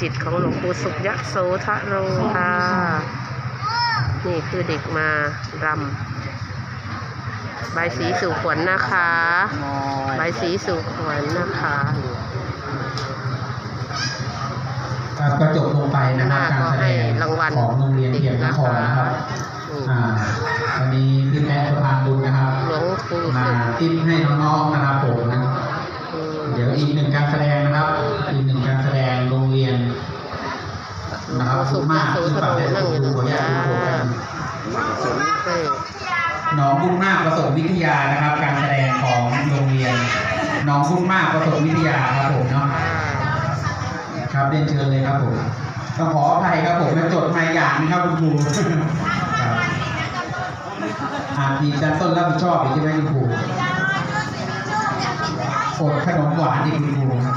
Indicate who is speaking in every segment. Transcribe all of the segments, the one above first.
Speaker 1: จิตของหลวงปู่สุขยะโสทะโรค่ะ นี่คือเด็กมารำใบายสีสู่ขวัญนะคะใบายสีสู่ขวัญนะคะ
Speaker 2: ครับก็จบลงไปนะครับ
Speaker 1: หน้า
Speaker 2: การแสดง
Speaker 1: ก็ให้รางวัล
Speaker 2: ของโรงเรียนเตรียมนครนะครับ
Speaker 1: อืม
Speaker 2: อ่าวันนี้พี่แป๊ะสะพานบุญนะครับ
Speaker 1: หลวงปู่
Speaker 2: มา
Speaker 1: สุข
Speaker 2: ติ้มให้น้องๆนะครับผมนะ
Speaker 1: อืม
Speaker 2: เดี๋ยวอีกหนึ่งการแสดง ขอบคุณมากที่ฝากให้ครูขออนุญาตทุกคนกัน
Speaker 1: ให้
Speaker 2: หน้องบุญมากประสมวิทยานะครับ การแสดงของโรงเรียนหน้องบุญมากประสมวิทยาครับผมเนาะครับเรียนเชิญเลยครับผมต้องขออภัยครับผมม่จดไม่อย่างนะครับคุณครูครับอาทีมชั้นต้นรับผิดชอบอีกใช่ไหมคุณครูอดขนมหวานที่คุณครูครับ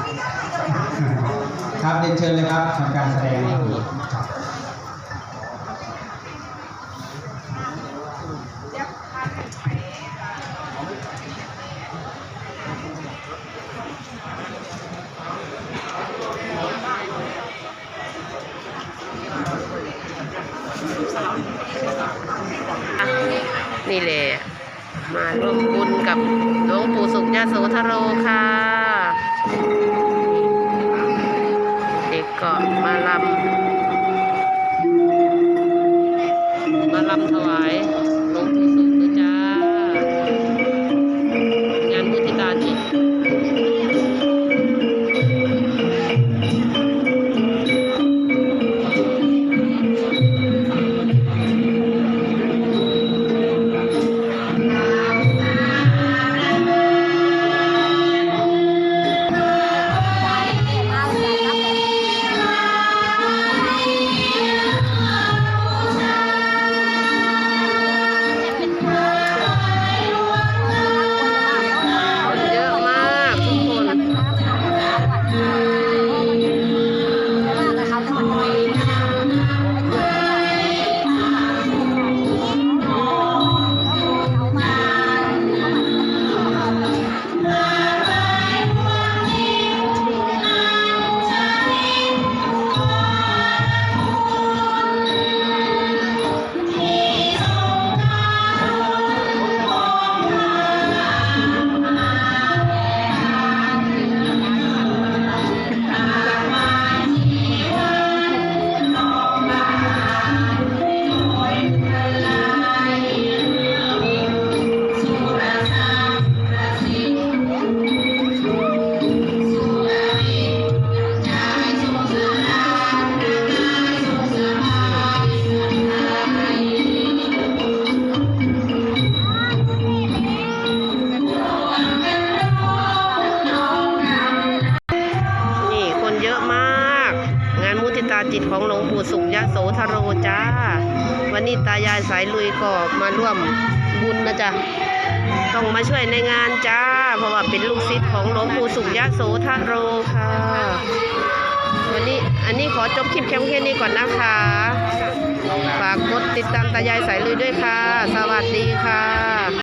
Speaker 2: ครับเรียนเชิญเลยครับทำการแสดงครับ ร่
Speaker 1: วมบุญกับหลวงปู่สุขยาโสธโรค่ะ เด็กเกาะมาลำมาลำถวายหลวงปู่สุข ตาจิตของหลวงปู่สุขยะโสธโรจ้า วันนี้ตายายสายลุยก็มาร่วมบุญนะจ๊ะต้องมาช่วยในงานจ้า เพราะว่าเป็นลูกศิษย์ของหลวงปู่สุขยะโสธโรค่ะ วันนี้อันนี้ขอจบคลิปแค่นี้ก่อนนะคะ ฝากกดติดตามตายายสายลุยด้วยค่ะ สวัสดีค่ะ